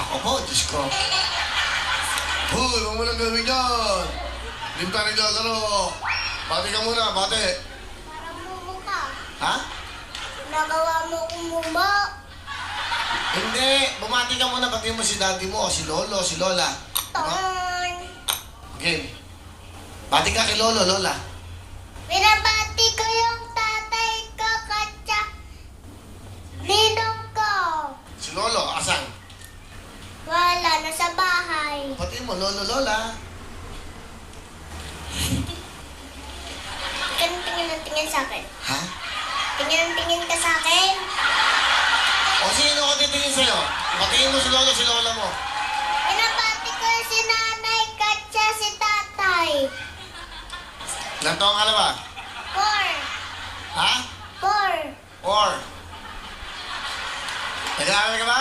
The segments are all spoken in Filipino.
Ako po, Diyos ko. Hoy, huwag mo nang gawin yan. Hindi tayo naglalaro. Bati ka muna, bati. Parang mumu ka. Ha? Nagawa mo umumo. Hindi. Bumati ka muna, bati mo si daddy mo, o si lolo, si lola. Ton. Game. Bati ka kay lolo, lola. Binabati ko yung tatay ko katsa ninong ko. Si lolo, asan? Wala, nasa bahay. Bati mo, lolo, lola. Tingin tingin ng tingin sa akin. Ha? Tingin ng tingin ka sa akin. O sino ko titingin sa'yo? Batiin mo si lolo, si lola mo. Binabati ko si nanay katsa si tatay. Ilan taong ka na ba? Four. Ha? Four. Or? Nag-aaral ka ba?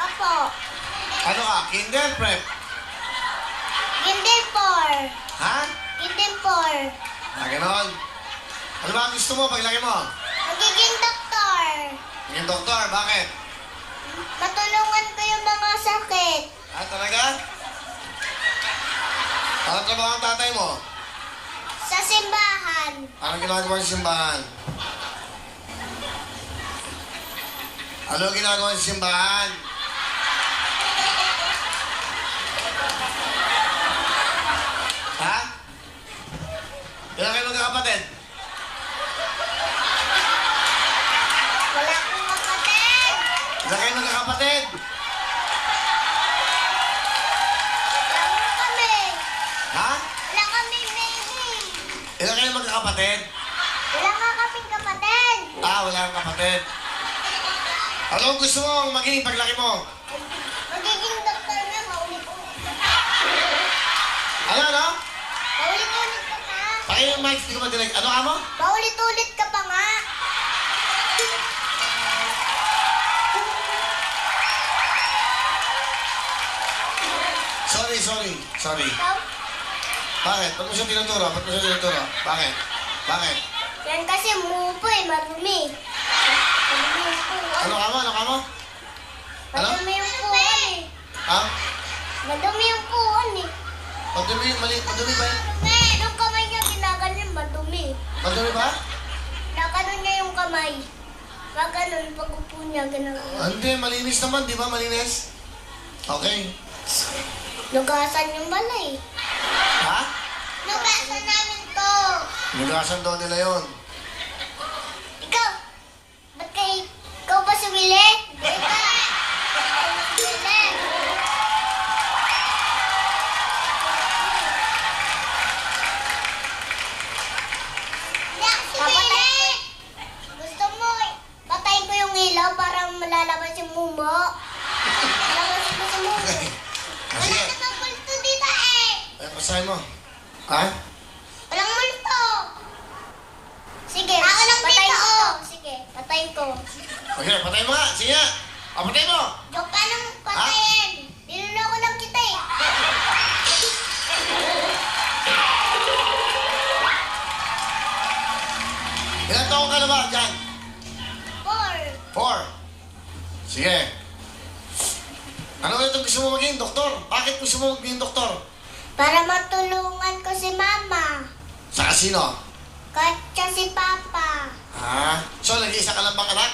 Opo. Ano ka? Kinder, prep? Hindi four. Ha? Hindi four. Ah, ganon. Ano ba ang gusto mo paglaki mo? Magiging doktor. Yung doktor, bakit? Matulungan ko yung mga sakit. Ah, talaga? Anong trabaho ang tatay mo? Sa simbahan. Anong ginagawa sa simbahan? Ano ginagawa sa simbahan? Ha? Ilan kayo magkakapatid? Wala akong kapatid. Ilan kayo magkakapatid? Wala kami. Ha? Wala kami baby. Ilan kayo magkakapatid? Wala ka kaming kapatid. Ah, wala kang kapatid. Ano ang gusto mo maging paglaki mo? Magiging doktor na maulit-ulit. Ano, ano? Maulit-ulit ka pa. Pakinggan yung mic, hindi ko madinig. Ano ka mo? Maulit-ulit ka pa nga. Sorry, sorry, sorry. Bakit? Ba't mo siya tinuturo? Ba't mo siya tinuturo? Bakit? Bakit? Yan kasi mupo eh. Marumi yung puwan. Ano ka mo? Ano ka mo? Ano? Madumi yung puwan eh. Ha? Madumi yung puwan eh. Madumi, mali, madumi ba yun? Eh, nung kamay niya ginaganyan, madumi. Madumi ba? Nakanon niya yung kamay. Pag ganun, pag upo niya, ginagawa. Ah, Hindi, malinis naman, di ba? Malinis? Okay. Nugasan yung balay. Ha? Nugasan namin to. Nugasan daw nila yon. Ikaw, ba't kay, ikaw ba sumili? Ikaw. Ikaw ba sumili? Hindi ako sumili. Gusto mo, eh, patayin ko yung ilaw para malalabas yung mumo. Lalabas mo sa mumo. Ah, Wala Sige. namang multo dito eh. Ay, pasahin mo. Ha? Walang multo. Sige, ako lang patayin ko. Patayin ko. Okay, patay mo nga. Sige nga. Ah, patay mo. Joke ka nang patayin. Niloloko lang kita eh. Ilan taong ka na ba dyan? Four. Four. Sige. Ano ulit ang gusto mo maging doktor? Bakit gusto mo maging doktor? Para matulungan ko si mama. Sa kasino? Katsa si papa. Ha? So, nag-iisa ka lang bang anak?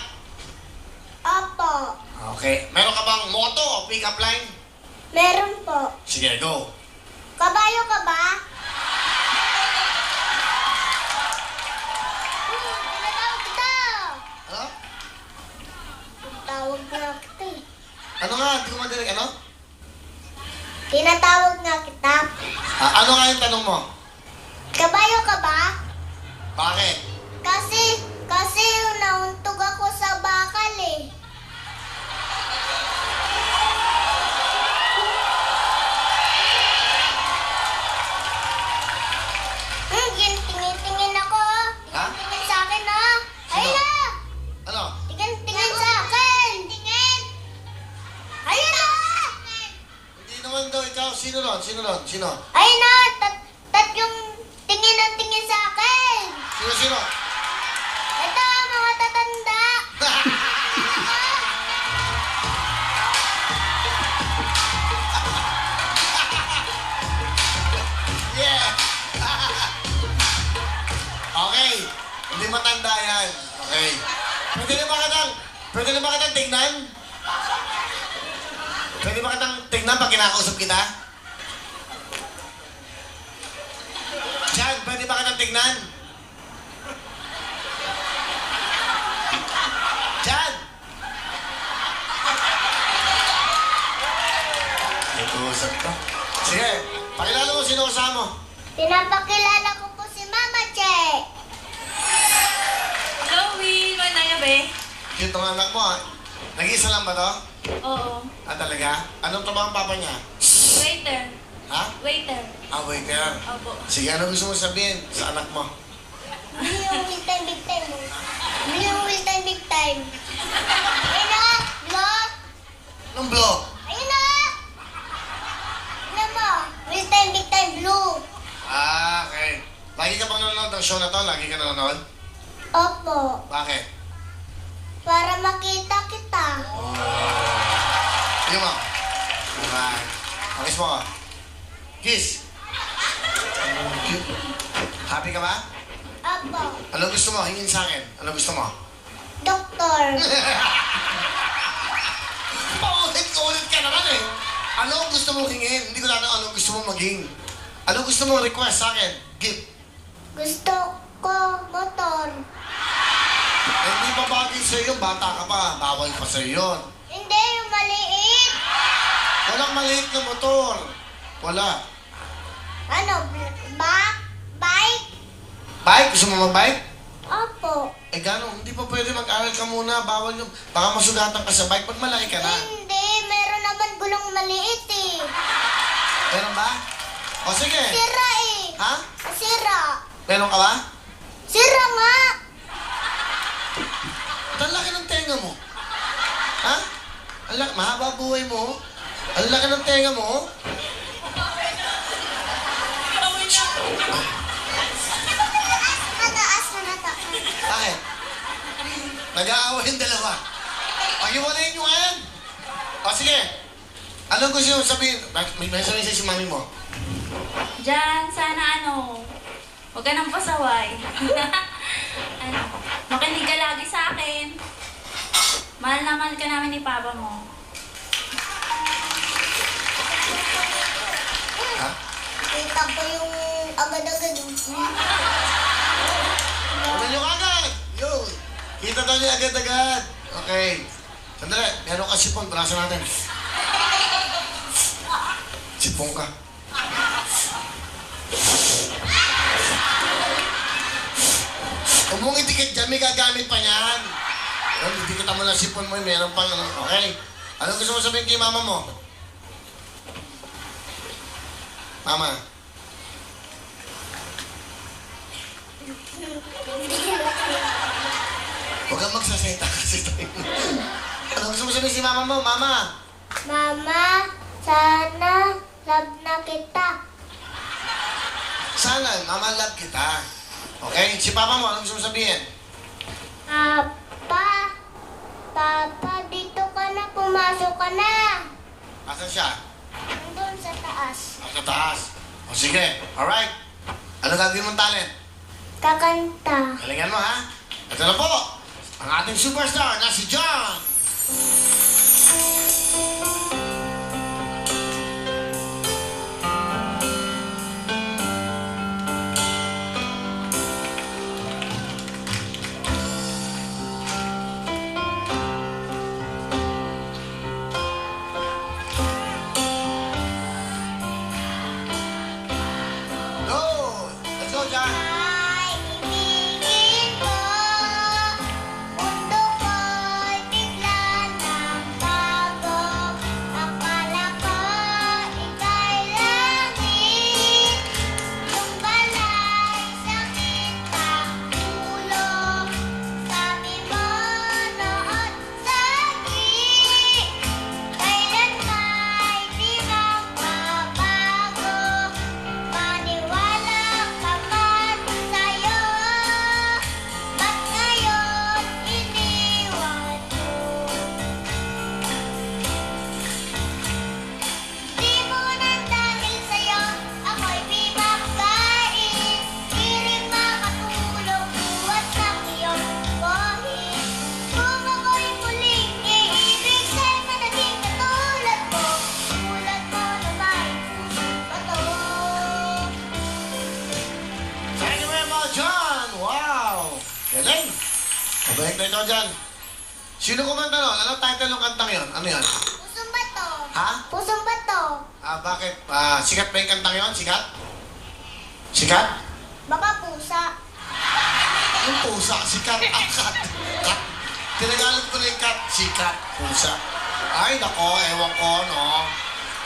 Opo. Okay. Meron ka bang moto o pick-up line? Meron po. Sige, go. Kabayo ka ba? Tinatawag kita. Ano? Tinatawag nga kita eh. Ano nga? Hindi ko madinig. Ano? Tinatawag nga kita. Ah, ano nga yung tanong mo? Kabayo ka ba? Bakit? Kasi pwede na ba kitang tingnan? Pwede ba kitang tingnan pag kinakausap kita? Jan, pwede ba kitang tingnan? Jan! Nag-uusap ka. Sige, pakilala mo sino kasama mo. Pinapakilala ko po si Mama Che. Hello, Will. Manaya, be? Cute ang anak mo ah. Lang ba to? Oo. Ah, talaga? Anong trabaho ang papa niya? Waiter. Ha? Waiter. Ah, waiter. Opo. Sige, ano gusto mo sabihin sa anak mo? Bili yung will time, big time mo. Bili yung will time, big time. Ayun na, ba? Anong blog? Ayun na! Ano mo? Will time, big time, blue. Ah, okay. Lagi ka bang nanonood ng show na to? Lagi ka nanonood? Opo. Bakit? Pakis mo ka. Kiss. Happy ka ba? Opo. Ano gusto mo? Hingin sa akin. Ano gusto mo? Doktor. Paulit-ulit ka naman eh. Ano gusto mong hingin? Hindi ko na ano gusto mong maging. Ano gusto mong request sa akin? Gift. Gusto ko motor. Eh, hindi pa bagay sa'yo. Bata ka pa. Bawal pa sa'yo yun. Hindi, yung maliit. Walang maliit na motor. Wala. Ano, ba? Bike? Bike? Gusto mo mag-bike? Opo. Eh, gano'n? Hindi pa pwede mag-aral ka muna. Bawal yung... Baka masugatan ka sa bike pag malaki ka na. Hindi, meron naman gulong maliit eh. Meron ba? O sige. Sira eh. Ha? Sira. Meron ka ba? Sira nga. Ang laki ng tenga mo? Ha? Ang laki, mahaba buhay mo. Ang laki ng tenga mo. Mataas na nataas. Bakit? Nag-aaway yung dalawa. Pag-iwalayin nyo ngayon. O sige. Anong gusto nyo sabihin? May may sabihin sa'yo si mami mo. Diyan, sana ano, huwag ka nang pasaway. ano, makinig ka lagi sa akin. Mahal na mahal ka namin ni Papa mo. Kita ko yung agad-agad. Ano nyo agad? Yun. Kita daw niya agad-agad. Okay. Sandali. Meron ka sipon. Braso natin. Sipon ka. Huwag mong itikit dyan. May gagamit pa niyan. Yun, itikita mo na sipon mo. Meron pang ano. Okay. Ano gusto mo sabihin kay mama mo? Mama. Huwag kang magsaseta kasi tayo. ano gusto mo sabihin si mama mo? Mama. Mama, sana love na kita. Sana, mama love kita. Okay? Si papa mo, ano gusto mo sabihin? Papa, Papa, dito ka na, pumasok ka na. Asan siya? Taas. Sa taas. O sige, alright. Ano gagawin mong talent? Kakanta. Galingan mo, ha? Ito na po, ang ating superstar na si John. Ikaw dyan. Sino kumanta nun? Anong title ng kantang yon? Ano yan? Pusong bato. Ha? Pusong bato. Ah, bakit? Ah, sikat ba yung kantang yon? Sikat? Sikat? Baka pusa. Yung pusa, sikat, ah, kat. Tinagalog ko na yung kat, sikat, pusa. Ay, nako, ewan ko, no?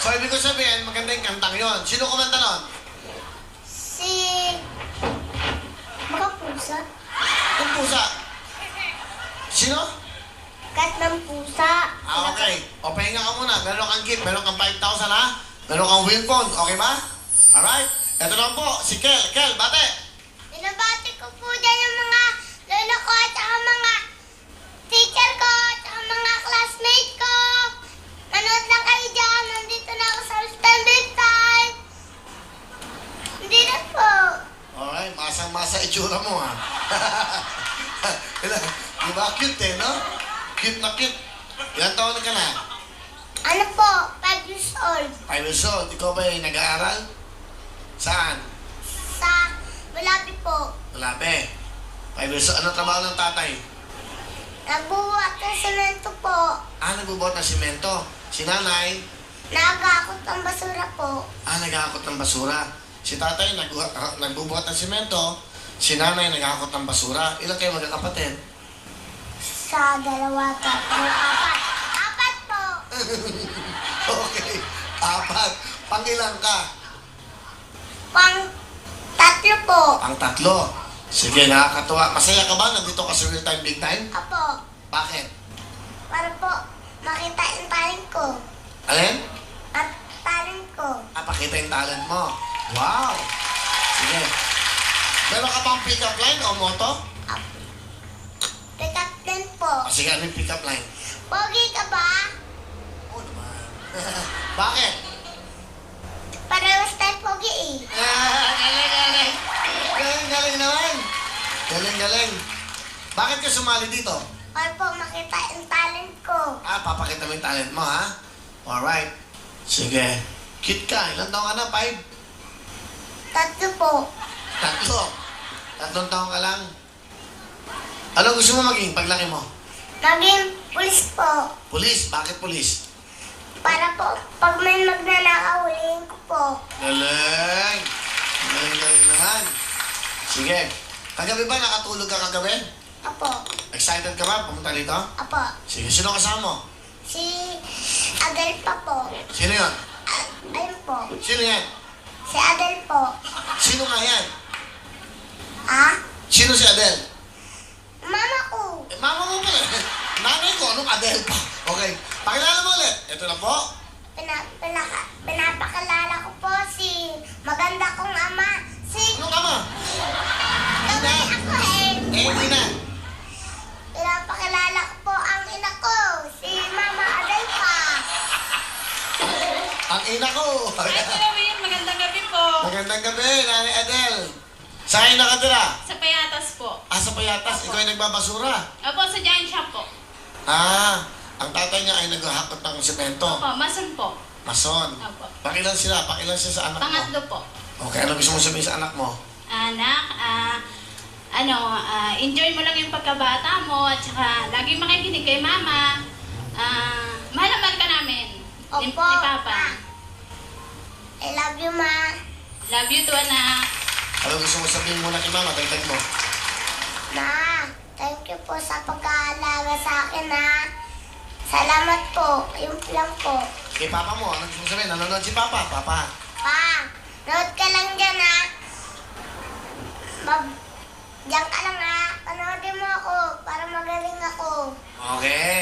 So, ibig ko sabihin, maganda yung kantang yon. Sino kumanta nun? Si... Baka pusa. Yung pusa. Sino? Kat ng pusa. Ah, okay. O, pahinga ka muna. Meron kang gift. Meron kang 5,000, ha? Meron kang wheel phone. Okay ba? Alright. Ito lang po. Si Kel. Kel, bate. Binabati ko po dyan yung mga lolo ko at saka mga teacher ko at saka mga classmate ko. Nanood lang kayo dyan. Nandito na ako sa standard time. Hindi na po. Alright. Masang-masa itsura mo, ha? Cute, eh, no? Cute na cute. Ilan taon ka na? Ano po? 5 years old. Five years old. Ikaw ba yung nag-aaral? Saan? Sa Bulabi po. Malabe. Five years old. Ano trabaho ng tatay? Nagbubuhat ng semento po. Ah, nagbubuhat ng simento. Si nanay, Nagakot ang basura po. ah, nag-aakot ng basura. Si tatay, nag ah, nagbubuhat ng simento. Si nanay, nag-aakot ng basura. Ilan kayo magkakapatid? Sa dalawa, tatlo, apat. Apat po. okay. Apat. Pangilang ka? Pang tatlo po. Ang tatlo. Sige, nakakatuwa. Masaya ka ba? Nandito ka sa real time, big time? Apo. Bakit? Para po makita yung talent ko. Alin? At talent ko. Ah, pakita yung talent mo. Wow! Sige. Meron ka pang pick-up line o moto? Po. O sige, ano yung pick-up line? Pogi ka ba? Oo naman. Bakit? Parehas tayo pogi eh. Ah, galing, galing. Galing, galing naman. Galing, galing. Bakit ka sumali dito? Para po makita yung talent ko. Ah, papakita mo yung talent mo, ha? Alright. Sige. Cute ka. Ilan taong ka na? Five? Tatlo po. Tatlo. Tatlong taong ka lang. Ano gusto mo maging paglaki mo? Maging pulis po. Pulis. Bakit pulis? Para po, pag may magnanakaw, huliin ko po. Galing. Galing, galing naman. Sige. Kagabi ba nakatulog ka kagabi? Apo. Excited ka ba pumunta dito? Apo. Sige, sino kasama mo? Si Adel pa po. Sino yun? A- ayun po. Sino yan? Si Adel po. Sino nga yan? Ah? Sino si Adele? Mama ko. Eh, mama mo pala. Nanay ko, anong Adele pa? Okay. Pakilala mo ulit. Ito na po. Pina, pinaka, pinapakalala ko po si maganda kong ama. Si Anong kama? Kamay ako eh. Eh, hindi na. Pinapakilala ko po ang ina ko. Si Mama Adel pa. Ang ina ko. Hi, Kuya magandang gabi po. Magandang gabi, Nanay Adele. Saan kayo nakatira? Sa Payatas po. Ah, sa Payatas. Ikaw ay nagbabasura. Opo, sa Giant Shop po. Ah, ang tatay niya ay naghahakot ng semento. Opo, mason po. Mason. Opo. Pakilan sila? Pakilan sila sa anak mo? Pangatlo po. Okay, ano gusto mo sabihin sa anak mo? Anak, ah, ano, ah, enjoy mo lang yung pagkabata mo at saka lagi makikinig kay mama. Ah, mahal na mahal ka namin. Ni, ni Opo. Papa. I love you, Ma. Love you too, anak. Ano gusto mo sabihin muna kay mama? Dagdag mo. Ma, thank you po sa pag-aalaga sa akin, ha. Salamat po. Yung lang po. Kay papa mo, ano gusto mo sabihin? Nanonood si papa? Papa. Pa, nood ka lang dyan, ha. Mag... Diyan ka lang, ha. Panoodin mo ako para magaling ako. Okay.